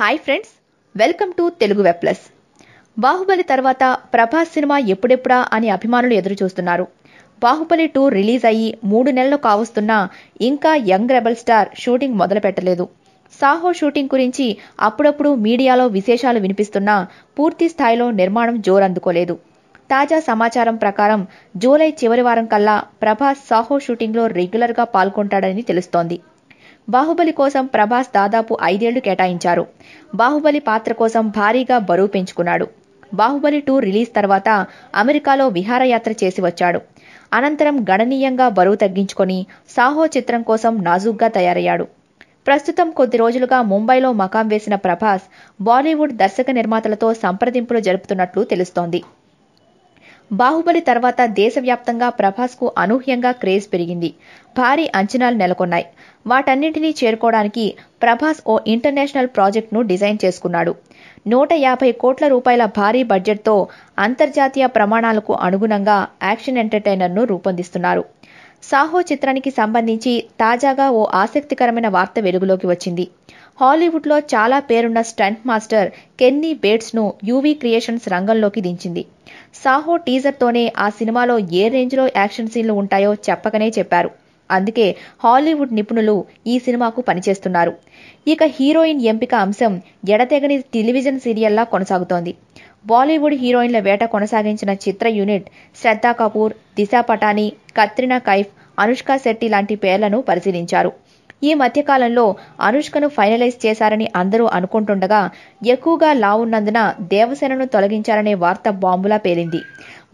Hi friends welcome to Telugu web plus Baahubali తర్వాత Prabhas cinema ఎప్పుడెప్పుడా అని అభిమానులు ఎదురు చూస్తున్నారు బాహుబలి టూ రిలీజ్ అయ్యి మూడు నెలలు కావస్తున్నా ఇంకా యంగ్ రెబల్ స్టార్ షూటింగ్ మొదలు పెట్టలేదు సాహో షూటింగ్ గురించి అప్పుడప్పుడు మీడియాలో విశేషాలు వినిపిస్తున్నా పూర్తి స్థాయిలో నిర్మాణం జోరందుకోలేదు. తాజా సమాచారం ప్రకారం జూలై చివరి వారం కల్లా ప్రభాస్ సాహో షూటింగ్లో రెగ్యులర్గా పాల్గొంటాడని తెలుస్తోంది. బాహుబలి కోసం ప్రభాస్ దాదాపు ఐదేళ్ళు కేటాయించారు. బాహుబలి పాత్ర కోసం భారీగా బరువు పెంచుకున్నాడు. బాహుబలి టూ రిలీజ్ తర్వాత అమెరికాలో విహారయాత్ర చేసి వచ్చాడు. అనంతరం గణనీయంగా బరువు తగ్గించుకొని సాహో చిత్రం కోసం నాజుగ్గా తయారయ్యాడు. ప్రస్తుతం కొద్ది రోజులుగా ముంబైలో మకాం వేసిన ప్రభాస్ బాలీవుడ్ దర్శక నిర్మాతలతో సంప్రదింపులు జరుపుతున్నట్లు తెలుస్తోంది. బాహుబలి తర్వాత దేశవ్యాప్తంగా ప్రభాస్కు అనూహ్యంగా క్రేజ్ పెరిగింది. భారీ అంచనాలు నెలకొన్నాయి. వాటన్నింటినీ చేరుకోవడానికి ప్రభాస్ ఓ ఇంటర్నేషనల్ ప్రాజెక్ట్ను డిజైన్ చేసుకున్నాడు. నూట యాభై కోట్ల రూపాయల భారీ బడ్జెట్తో అంతర్జాతీయ ప్రమాణాలకు అనుగుణంగా యాక్షన్ ఎంటర్టైనర్ను రూపొందిస్తున్నారు. సాహో చిత్రానికి సంబంధించి తాజాగా ఓ ఆసక్తికరమైన వార్త వెలుగులోకి వచ్చింది. హాలీవుడ్లో చాలా పేరున్న స్టంట్ మాస్టర్ కెన్నీ బేట్స్ను యూవీ క్రియేషన్స్ రంగంలోకి దించింది. సాహో టీజర్తోనే ఆ సినిమాలో ఏ రేంజ్లో యాక్షన్ సీన్లు ఉంటాయో చెప్పకనే చెప్పారు. అందుకే హాలీవుడ్ నిపుణులు ఈ సినిమాకు పనిచేస్తున్నారు. ఇక హీరోయిన్ ఎంపిక అంశం ఎడతెగని టెలివిజన్ సీరియల్లా కొనసాగుతోంది. బాలీవుడ్ హీరోయిన్ల వేట కొనసాగించిన చిత్ర యూనిట్ శ్రద్ధా కపూర్ దిశా పటాని కత్రినా కైఫ్ అనుష్క శెట్టి లాంటి పేర్లను పరిశీలించారు. ఈ మధ్యకాలంలో అనుష్కను ఫైనలైజ్ చేశారని అందరూ అనుకుంటుండగా ఎక్కువగా లావున్నందున దేవసేనను తొలగించారనే వార్త బాంబులా పేలింది.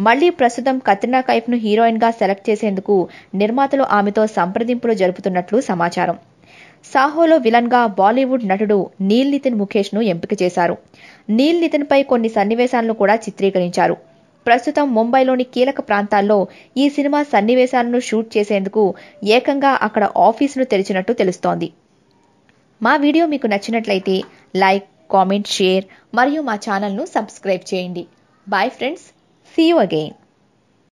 మళ్ళీ ప్రస్తుతం కత్రినా కైఫ్ను హీరోయిన్గా సెలెక్ట్ చేసేందుకు నిర్మాతలు ఆమెతో సంప్రదింపులు జరుపుతున్నట్లు సమాచారం. సాహోలో విలన్గా బాలీవుడ్ నటుడు నీల్ నితిన్ ముఖేష్ను ఎంపిక చేశారు. నీల్ నితిన్పై కొన్ని సన్నివేశాలను కూడా చిత్రీకరించారు. ప్రస్తుతం ముంబైలోని కీలక ప్రాంతాల్లో ఈ సినిమా సన్నివేశాలను షూట్ చేసేందుకు ఏకంగా అక్కడ ఆఫీసును తెరిచినట్టు తెలుస్తోంది. మా వీడియో మీకు నచ్చినట్లయితే లైక్ కామెంట్ షేర్ మరియు మా ఛానల్ను సబ్స్క్రైబ్ చేయండి. Bye friends see you again